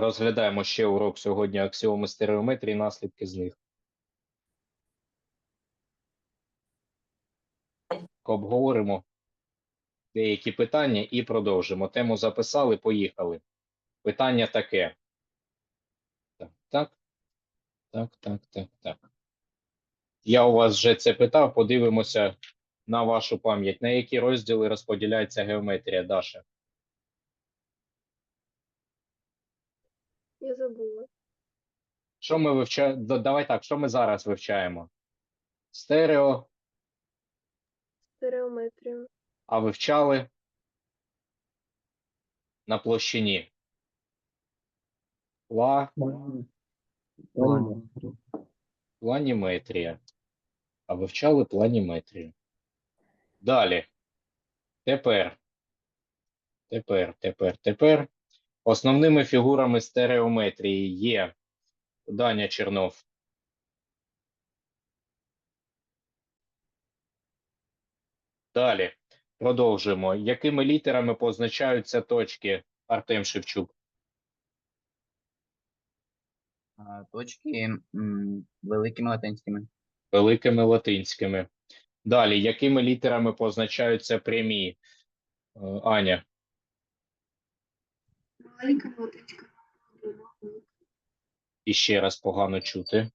Розглядаємо ще урок сьогодні аксіоми стереометрії, наслідки з них. Обговоримо деякі питання і продовжимо. Тему записали, поїхали. Питання таке. Так, так. Так, так, так, так. Я у вас вже це питав, подивимося на вашу пам'ять. На які розділи розподіляється геометрія, Даша? Я забула. Що ми вивчаємо? Давай так, що ми зараз вивчаємо? Стерео, Стереометрію. а вивчали на площині. Пла, планіметрія. А вивчали планіметрію. Далі. Тепер. Тепер, тепер, тепер. Основними фігурами стереометрії є Даня Чернов. Далі. Продовжуємо. Якими літерами позначаються точки Артем Шевчук? А, Точки м, великими латинськими. Великими латинськими. Далі. Якими літерами позначаються прямі? Е, Аня. Маленька латичка. І ще раз погано чути.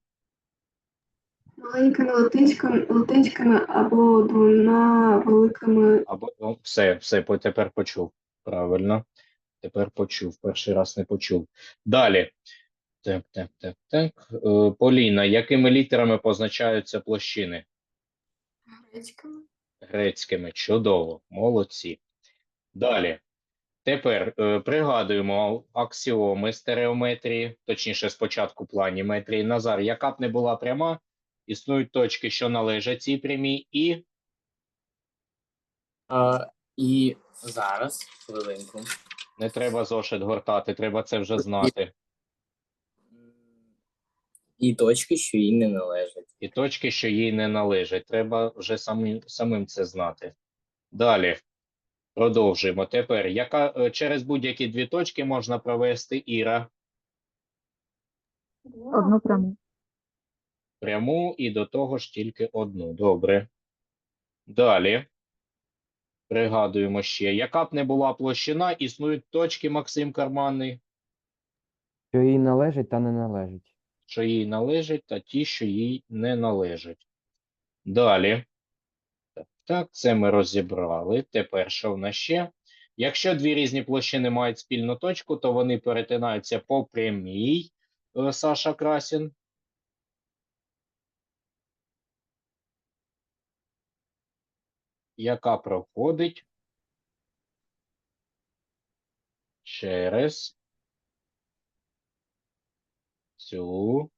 Маленькими латинськими, латинськими або двома великими Або ну, все, все, тепер почув. Правильно. Тепер почув. Перший раз не почув. Далі. Так, так, так, так. Е, Поліна, якими літерами позначаються площини? грецькими. Грецькими. Чудово. Молодці. Далі. Тепер е, пригадуємо аксіоми стереометрії, точніше, спочатку планіметрії. Назар, яка б не була пряма, існують точки, що належать цій прямій, і А, і зараз, хвилинку. не треба зошит гортати, треба це вже знати. І точки, що їй не належать. і точки, що їй не належать. Треба вже самим, самим це знати. Далі. Продовжуємо. Тепер, яка е, через будь-які дві точки можна провести Іра Одну пряму. пряму і до того ж тільки одну. Добре. Далі. Пригадуємо ще, яка б не була площина, існують точки Максим Карманний, Що їй належить та не належить. що їй належать, та ті, що їй не належать. Далі. Так, це ми розібрали. Тепер що в нас ще? Якщо дві різні площини мають спільну точку, то вони перетинаються по прямій. Е, Саша Красін. Яка проходить через цю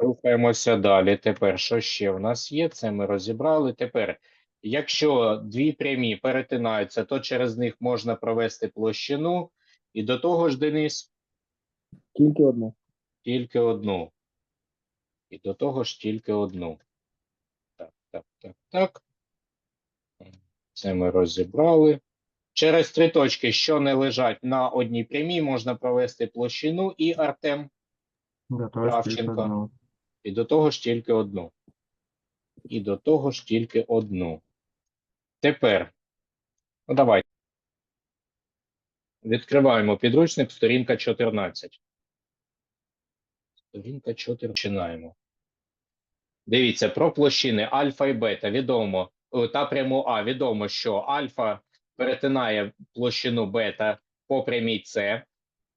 Рухаємося далі. Тепер, що ще в нас є? Це ми розібрали. Тепер, якщо дві прямі перетинаються, то через них можна провести площину. І до того ж, Денис, Тільки одну. тільки одну. І до того ж тільки одну. Так, так, так, так. Це ми розібрали. Через три точки, що не лежать на одній прямій, можна провести площину і Артем. Кравченко. І до того ж тільки одну. І до того ж тільки одну. Тепер. Ну, давайте. Відкриваємо підручник, сторінка 14. Сторінка 14. Починаємо. Дивіться, про площини альфа і бета відомо. Та пряму А відомо, що альфа перетинає площину бета по прямій С,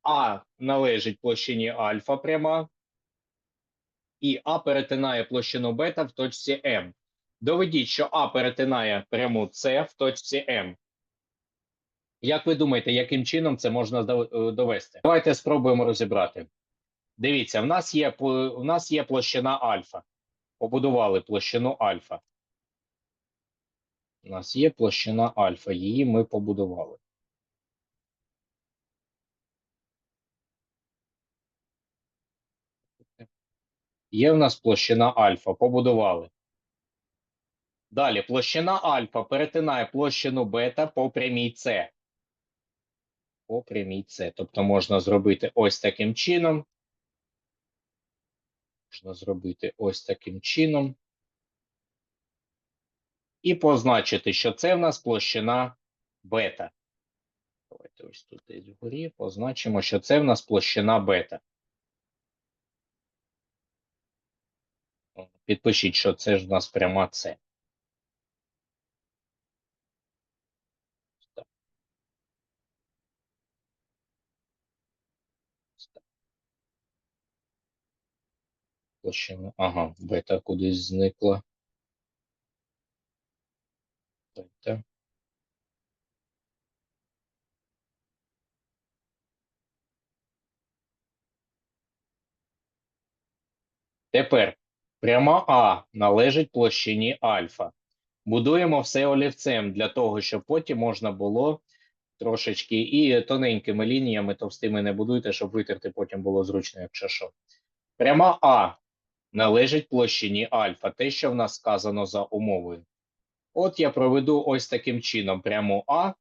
А належить площині альфа пряма, і А перетинає площину бета в точці М. Доведіть, що А перетинає пряму С в точці М. Як ви думаєте, яким чином це можна е, довести? Давайте спробуємо розібрати. Дивіться, в нас є, в нас є площина альфа. Побудували площину альфа. У нас є площина альфа, її ми побудували. Є в нас площина альфа, побудували. Далі площина альфа перетинає площину бета по прямій С. По прямій С. Тобто можна зробити ось таким чином. Можна зробити ось таким чином. І позначити, що це в нас площина бета. Давайте ось тут десь вгорі позначимо, що це в нас площина бета. Підпишіть, що це ж в нас пряма. Так. Площина. Ага, бета кудись зникла. Бета. Тепер пряма А належить площині альфа. Будуємо все олівцем для того, щоб потім можна було трошечки і тоненькими лініями, товстими не будуйте, щоб витерти потім було зручно, якщо що. Пряма А належить площині альфа, те, що в нас сказано за умовою. От я проведу ось таким чином пряму А,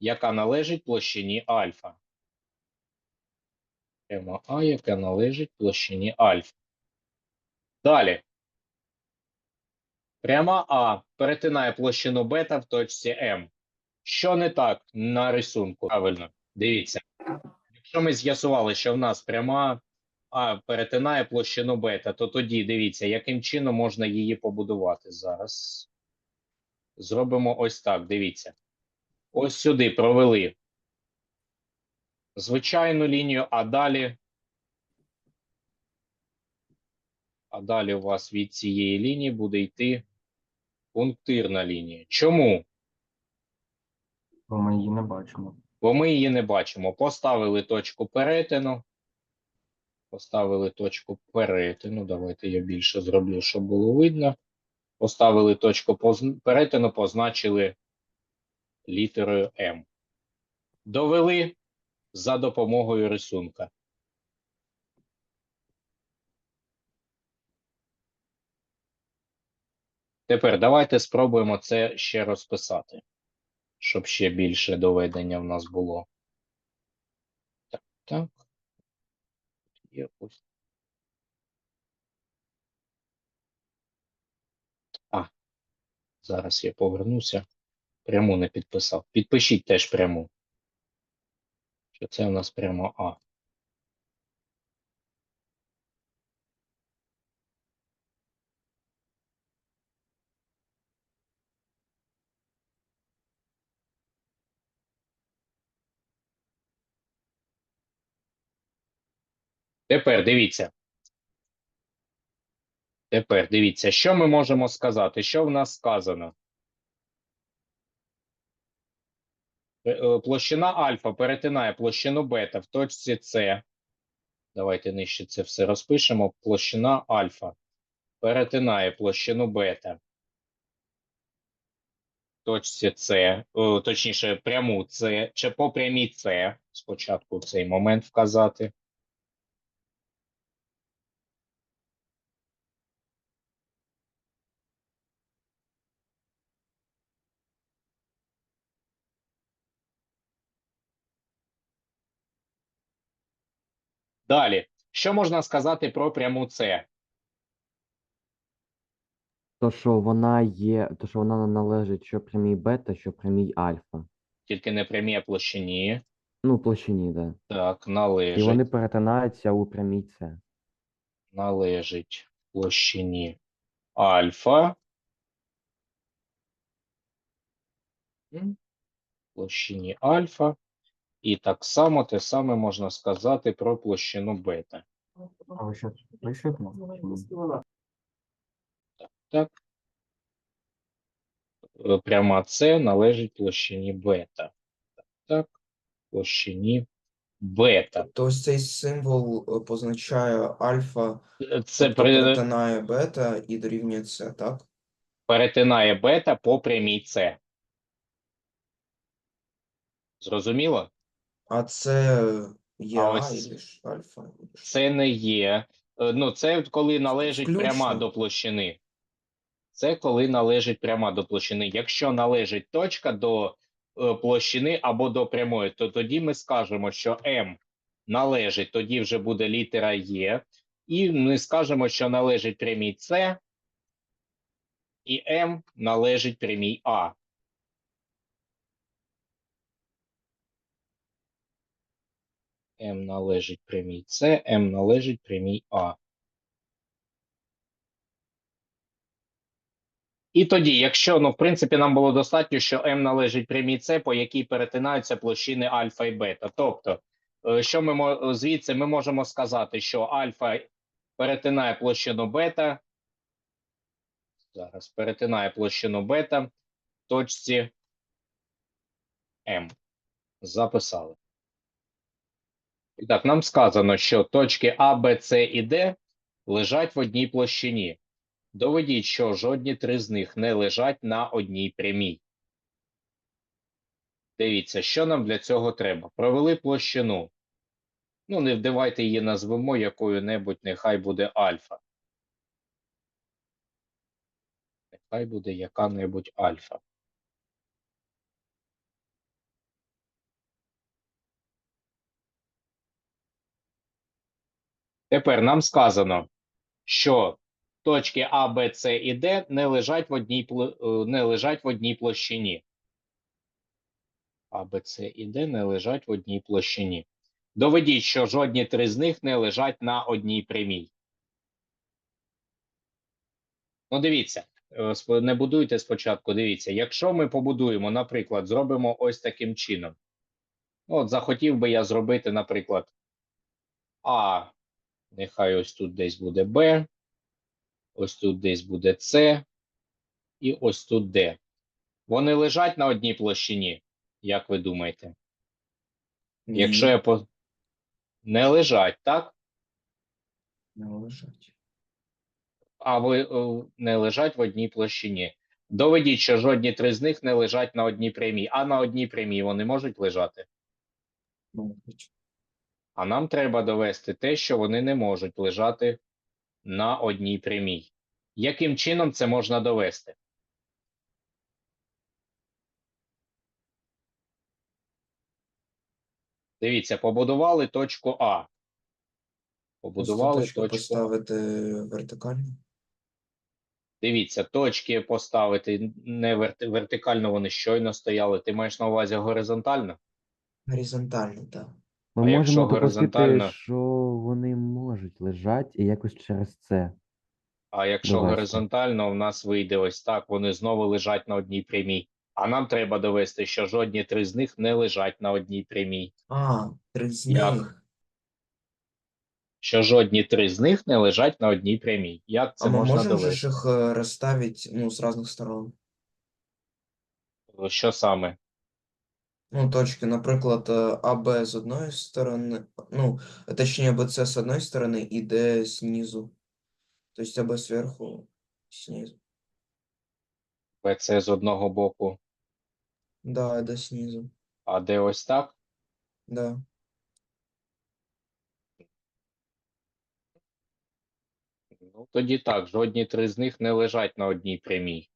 яка належить площині альфа. Пряма А, яка належить площині альфа. Далі. Пряма А перетинає площину бета в точці М. Що не так на рисунку? Правильно, дивіться. Якщо ми з'ясували, що в нас пряма А перетинає площину бета, то тоді дивіться, яким чином можна її побудувати зараз. Зробимо ось так. Дивіться. Ось сюди провели звичайну лінію, а далі. А далі у вас від цієї лінії буде йти пунктирна лінія. Чому? Бо ми її не бачимо. Бо ми її не бачимо. Поставили точку перетину. Поставили точку перетину. Давайте я більше зроблю, щоб було видно. Поставили точку перетину, позначили літерою М. Довели за допомогою рисунка. Тепер давайте спробуємо це ще розписати, щоб ще більше доведення в нас було. Так, так. Ось. А, зараз я повернуся. Пряму не підписав. Підпишіть теж пряму. Що це у нас прямо А. Тепер дивіться. Тепер дивіться, що ми можемо сказати? Що в нас сказано? Е, е, Площина альфа перетинає площину бета в точці С. Давайте нижче це все розпишемо. Площина альфа перетинає площину бета в точці С, точніше, пряму С, чи по прямій С. Спочатку цей момент вказати. Далі, що можна сказати про пряму С? То, що вона є, то, що вона належить що прямій бета, що прямій альфа. Тільки не прямій а площині. Ну, площині, да. Так, належить. І вони перетинаються у прямій С. належить площині альфа. Площині альфа. І так само те саме можна сказати про площину бета. А ви що пишете? Так. Е, Пряма С належить площині бета. Так, так. Площині бета. Тобто цей символ е, позначає альфа, Е, Це тобто при- перетинає бета і дорівнює це, так? перетинає бета по прямій С. Зрозуміло? А це є А А, ось і альфа. Це не є. е, Ну, це коли належить пряма до площини. Це коли належить пряма до площини. Якщо належить точка до е, площини або до прямої, то тоді ми скажемо, що М належить, тоді вже буде літера Є, і ми скажемо, що належить прямій С, і М належить прямій А. М належить прямій С, М належить прямій А. І тоді, якщо, ну, в принципі, нам було достатньо, що М належить прямій С, по якій перетинаються площини альфа і бета. Тобто, е, що ми звідси ми можемо сказати, що альфа перетинає площину бета. Зараз перетинає площину бета в точці М. Записали. І так, нам сказано, що точки А, Б, С і Д лежать в одній площині. Доведіть, що жодні три з них не лежать на одній прямій. Дивіться, що нам для цього треба. Провели площину. Ну, не вдавайте її назвемо якою-небудь, нехай буде альфа. Нехай буде яка-небудь альфа. Тепер нам сказано, що точки А, Б, С і Д не лежать в одній, е, не лежать в одній площині. А, Б, С і Д не лежать в одній площині. Доведіть, що жодні три з них не лежать на одній прямій. Ну, дивіться, е, не будуйте спочатку. Дивіться, якщо ми побудуємо, наприклад, зробимо ось таким чином. От захотів би я зробити, наприклад, А, нехай ось тут десь буде Б, ось тут десь буде С, і ось тут Д. Вони лежать на одній площині, як ви думаєте? Ні, Якщо я по... не лежать, так? не лежать. А ви е, не лежать в одній площині. Доведіть, що жодні три з них не лежать на одній прямій, а на одній прямій вони можуть лежати. Можуть. А нам треба довести те, що вони не можуть лежати на одній прямій. Яким чином це можна довести? Дивіться, побудували точку А. Побудували точку точку. поставити вертикально. Дивіться, точки поставити не верти... вертикально, вони щойно стояли. Ти маєш на увазі горизонтально? Горизонтально, так. Ми А якщо можемо допустити, горизонтально? що вони можуть лежати і якось через це. А якщо Довести. горизонтально, у нас вийде ось так, вони знову лежать на одній прямій. А нам треба довести, що жодні три з них не лежать на одній прямій. А, три з Як? них. Що жодні три з них не лежать на одній прямій. Як це а можна можемо же довести? ж їх е, розставити ну, з різних сторон. Що саме? Ну, точки, наприклад, е, АБ з одної сторони, ну, точніше, БЦ з одної сторони і Д знизу. Тобто АБ зверху, знизу. ПЦ з одного боку, Да, Д знизу. а де ось так? Да. Ну, тоді так, жодні три з них не лежать на одній прямій.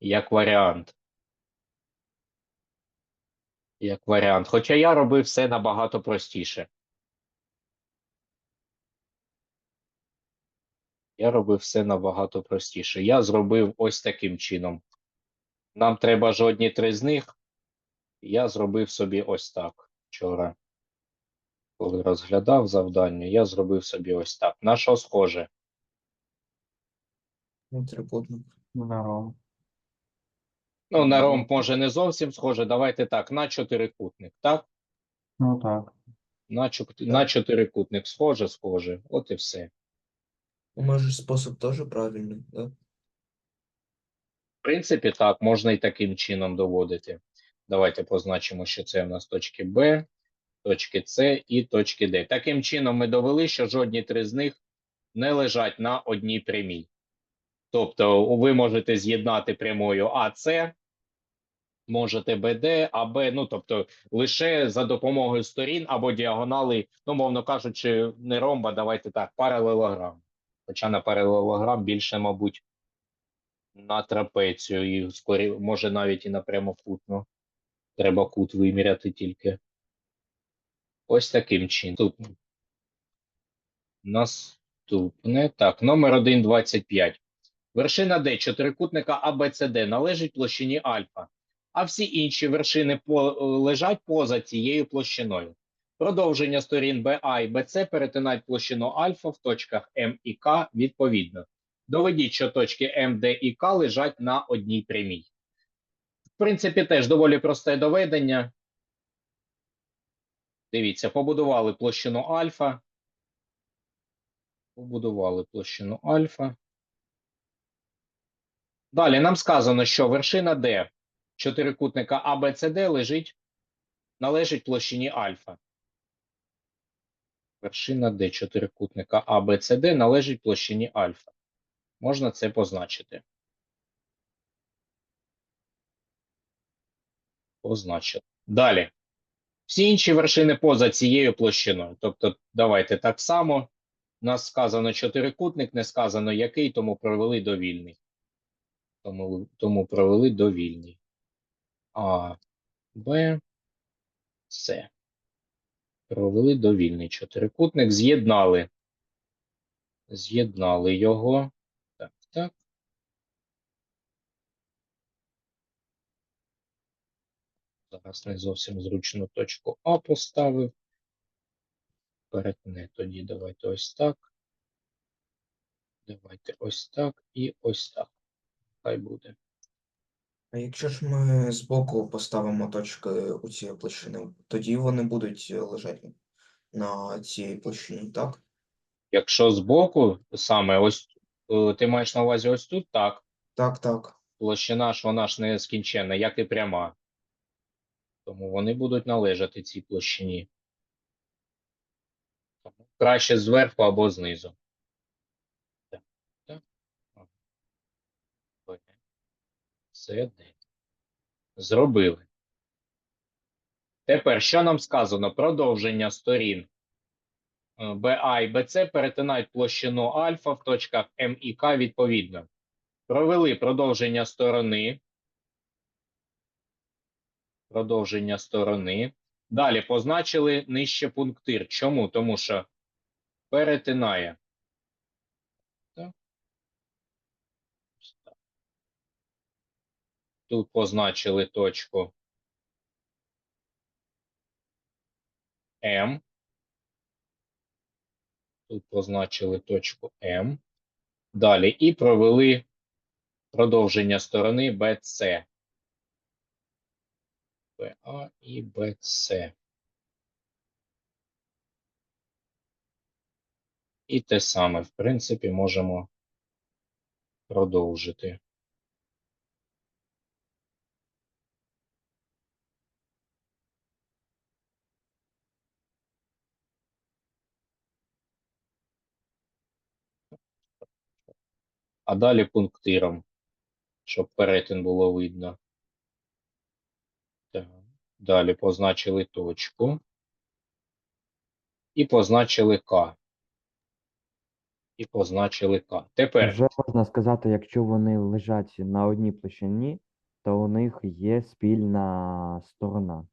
Як варіант. Як варіант. Хоча я робив все набагато простіше. Я робив все набагато простіше. Я зробив ось таким чином. Нам треба жодні три з них. Я зробив собі ось так вчора. Коли розглядав завдання, я зробив собі ось так. На що схоже? Ну, трикутник. Ром. Ну, на ромб може не зовсім схоже. Давайте так, на чотирикутник, так? Ну так. На, чот- на чотирикутник схоже, схоже. От і все. Ну, може, спосіб теж правильний, да? В принципі, так, можна і таким чином доводити. Давайте позначимо, що це у нас точки Б, точки С і точки Д. Таким чином ми довели, що жодні три з них не лежать на одній прямій. Тобто ви можете з'єднати прямою АС, можете БД, АБ, ну тобто лише за допомогою сторін або діагонали, ну, мовно кажучи, не ромба, давайте так, паралелограм. Хоча на паралелограм більше, мабуть, на трапецію і скорі, може навіть і на прямокутну. Треба кут виміряти тільки. Ось таким чином. Наступне. Наступне. Так, номер 1,25. Вершина D чотирикутника ABCD належить площині альфа, а всі інші вершини е, лежать поза цією площиною. Продовження сторін BA і BC перетинають площину альфа в точках М і К відповідно. Доведіть, що точки М, Д і К лежать на одній прямій. В принципі, теж доволі просте доведення. Дивіться, побудували площину альфа. Побудували площину альфа. Далі нам сказано, що вершина D чотирикутника ABCD лежить, належить площині альфа. Вершина D чотирикутника ABCD належить площині альфа. Можна це позначити. Позначили. Далі. Всі інші вершини поза цією площиною. Тобто, давайте так само. У нас сказано чотирикутник, не сказано який, тому провели довільний. Тому, тому провели довільний. А, Б, С. Провели довільний чотирикутник, з'єднали. З'єднали його. Так, так. Зараз не зовсім зручну точку А поставив. Перетне тоді давайте ось так. Давайте ось так і ось так. Хай буде. А якщо ж ми збоку поставимо точки у цій площини, тоді вони будуть е, лежати на цій площині, так? Якщо збоку, саме ось е, ти маєш на увазі ось тут, так. Так, так. Площина ж вона ж не скінченна, як і пряма. Тому вони будуть належати цій площині. Тому Краще зверху або знизу. Так, так. Ага. Б, С, Д. Зробили. Тепер, що нам сказано? Продовження сторін е, BA і BC перетинають площину альфа в точках М і К відповідно. Провели продовження сторони. Продовження сторони. Далі позначили нижче пунктир. Чому? Тому що перетинає. Так. Ось так. Тут позначили точку М. Тут позначили точку М. Далі і провели продовження сторони BC. BA і BC. І те саме, в принципі, можемо продовжити. А далі пунктиром, щоб перетин було видно. Так. Далі позначили точку. І позначили К. І позначили К. Тепер Вже можна сказати, якщо вони лежать на одній площині, то у них є спільна сторона.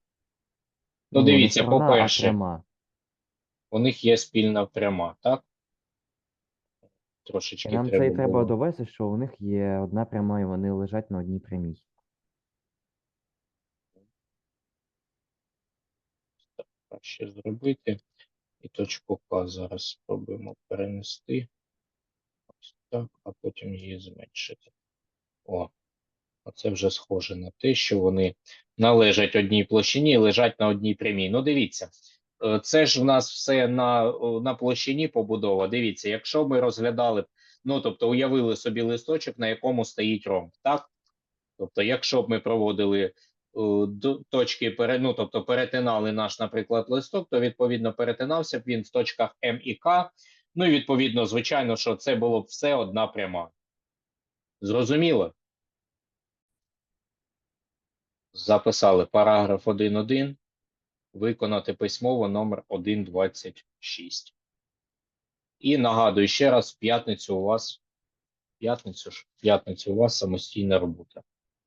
Ну, дивіться, по-перше, у них є спільна пряма, так? Трошечки нам це і треба було. довести, що у них є одна пряма, і вони лежать на одній прямій. краще зробити. І точку К зараз спробуємо перенести. Ось так, а потім її зменшити. О, оце вже схоже на те, що вони належать одній площині і лежать на одній прямій. Ну, дивіться, це ж в нас все на, на площині побудова. Дивіться, якщо ми розглядали, ну тобто уявили собі листочок, на якому стоїть ромб, так? Тобто, якщо б ми проводили е, точки ну, тобто перетинали наш, наприклад, листок, то відповідно перетинався б він в точках М і К. Ну і відповідно, звичайно, що це було б все одна пряма. Зрозуміло? Записали параграф 1.1. Виконати письмово номер 1.26. І нагадую ще раз, в п'ятницю у вас П'ятницю ж. П'ятницю у вас самостійна робота.